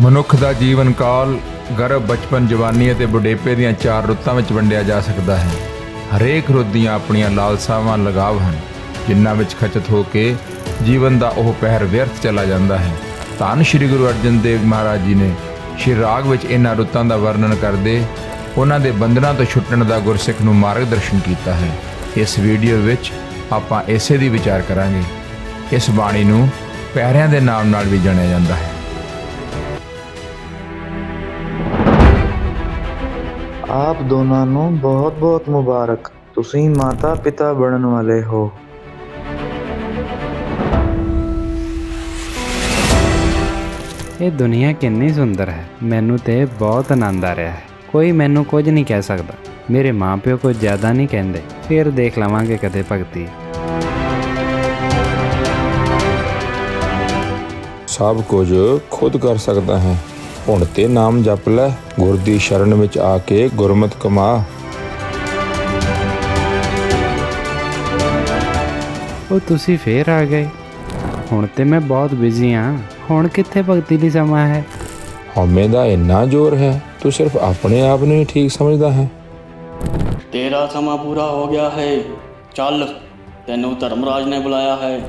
ਮਨੁੱਖ ਦਾ ਜੀਵਨ ਕਾਲ, ਗਰਭ, ਬਚਪਨ, ਜਵਾਨੀ ਅਤੇ ਬੁਢੇਪੇ ਦੀਆਂ ਚਾਰ ਰੁੱਤਾਂ ਵਿੱਚ ਵੰਡਿਆ ਜਾ ਸਕਦਾ ਹੈ। ਹਰੇਕ ਰੁੱਤ ਦੀਆਂ ਆਪਣੀਆਂ ਲਾਲਸਾਵਾਂ, ਲਗਾਵ ਹਨ, ਜਿਨ੍ਹਾਂ ਵਿੱਚ ਖਚਤ ਹੋ ਕੇ ਜੀਵਨ ਦਾ ਉਹ ਪਹਿਰ ਵਿਅਰਥ ਚਲਾ ਜਾਂਦਾ ਹੈ। ਧੰਨ ਸ਼੍ਰੀ ਗੁਰੂ ਅਰਜਨ ਦੇਵ ਮਹਾਰਾਜ ਜੀ ਨੇ ਸ਼੍ਰੀ ਰਾਗ ਵਿੱਚ ਇਹਨਾਂ ਰੁੱਤਾਂ ਦਾ ਵਰਣਨ ਕਰਦੇ ਉਹਨਾਂ ਦੇ ਬੰਧਨਾਂ ਤੋਂ ਛੁੱਟਣ ਦਾ ਗੁਰਸਿੱਖ ਨੂੰ ਮਾਰਗਦਰਸ਼ਨ ਕੀਤਾ ਹੈ। ਇਸ ਵੀਡੀਓ ਵਿੱਚ ਆਪਾਂ ਇਸੇ ਦੀ ਵਿਚਾਰ ਕਰਾਂਗੇ। ਇਸ ਬਾਣੀ ਨੂੰ ਪਹਿਰਿਆਂ ਦੇ ਨਾਮ ਨਾਲ ਵੀ ਜਾਣਿਆ ਜਾਂਦਾ ਹੈ। ਆਪ ਦੋਨਾਂ ਨੂੰ ਬਹੁਤ-ਬਹੁਤ ਮੁਬਾਰਕ। ਤੁਸੀਂ ਮਾਤਾ ਪਿਤਾ ਬਣਨ ਵਾਲੇ ਹੋ। ਇਹ ਦੁਨੀਆ ਕਿੰਨੀ ਸੁੰਦਰ ਹੈ। ਮੈਨੂੰ ਤੇ ਬਹੁਤ ਆਨੰਦ ਆ ਰਿਹਾ ਹੈ। ਕੋਈ ਮੈਨੂੰ ਕੁਝ ਨਹੀਂ ਕਹਿ ਸਕਦਾ। ਮੇਰੇ ਮਾਪਿਓ ਕੁਝ ਜ਼ਿਆਦਾ ਨਹੀਂ ਕਹਿੰਦੇ। ਫਿਰ ਦੇਖ ਲਵਾਂਗੇ ਕਦੇ ਭਗਤੀ। ਸਭ ਕੁਝ ਖੁਦ ਕਰ ਸਕਦਾ ਹੈ। ਹੁਣ ਤੇ ਨਾਮ ਜਪ ਲੈ ਗੁਰ ਦੀ ਸ਼ਰਨ ਵਿੱਚ ਆ ਕੇ ਗੁਰਮਤਿ ਕਮਾ। ਉਹ ਤੁਸੀਂ ਫੇਰ ਆ ਗਏ। ਹੁਣ ਤੇ ਮੈਂ ਬਹੁਤ ਬਿਜ਼ੀ ਹਾਂ ਹੁਣ ਕਿੱਥੇ ਭਗਤੀ ਲਈ ਸਮਾਂ ਹੈ? ਹਉਮੈ ਦਾ ਇੰਨਾ ਜ਼ੋਰ ਹੈ ਤੂੰ ਸਿਰਫ ਆਪਣੇ ਆਪ ਨੂੰ ਹੀ ਠੀਕ ਸਮਝਦਾ ਹੈ। ਤੇਰਾ ਸਮਾਂ ਪੂਰਾ ਹੋ ਗਿਆ ਹੈ। ਚੱਲ ਤੈਨੂੰ ਧਰਮਰਾਜ ਨੇ ਬੁਲਾਇਆ ਹੈ।